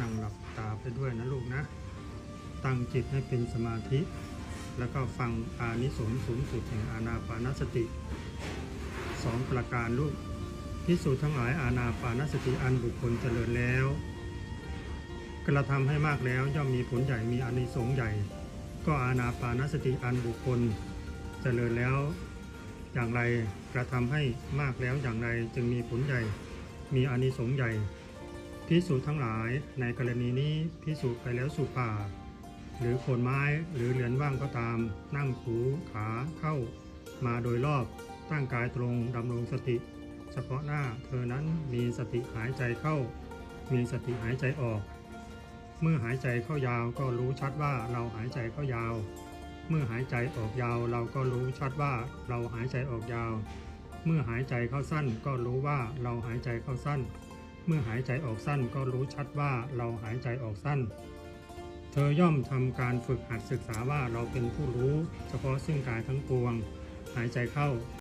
นั่งหลับตาไปด้วยนะลูกนะ ตั้งจิตให้เป็นสมาธิ แล้วก็ฟังอานิสงส์สูงสุดแห่งอานาปานสติสองประการลูกพิสูจน์ทั้งหลายอานาปานสติอันบุคคลเจริญแล้ว กระทำให้มากแล้วย่อมมีผลใหญ่มีอานิสงส์ใหญ่ ก็อานาปานสติอันบุคคลเจริญแล้ว อย่างไรกระทำให้มากแล้วอย่างไรจึงมีผลใหญ่ มีอานิสงส์ใหญ่ พิสูจน์ทั้งหลายในกรณีนี้พิสูจน์ไปแล้วสู่ป่า หรือโคนไม้หรือเรียญว่างก็ตาม นั่งถูขาเข้า มาโดยรอบตั้งกายตรงดำรงสติ เฉพาะหน้าเธอนั้นมีสติหายใจเข้า มีสติหายใจออก เมื่อหายใจเข้ายาวก็รู้ชัดว่าเราหายใจเข้ายาว เมื่อหายใจออกยาวเราก็รู้ชัดว่าเราหายใจออกยาว เมื่อหายใจเข้าสั้นก็รู้ว่าเราหายใจเข้าสั้น เมื่อหายใจออกสั้นก็รู้ชัดว่าเราหายใจออกสั้น เธอย่อมทำการฝึกหัดศึกษาว่าเราเป็นผู้รู้ เฉพาะซึ่งกายทั้งปวง หายใจเข้า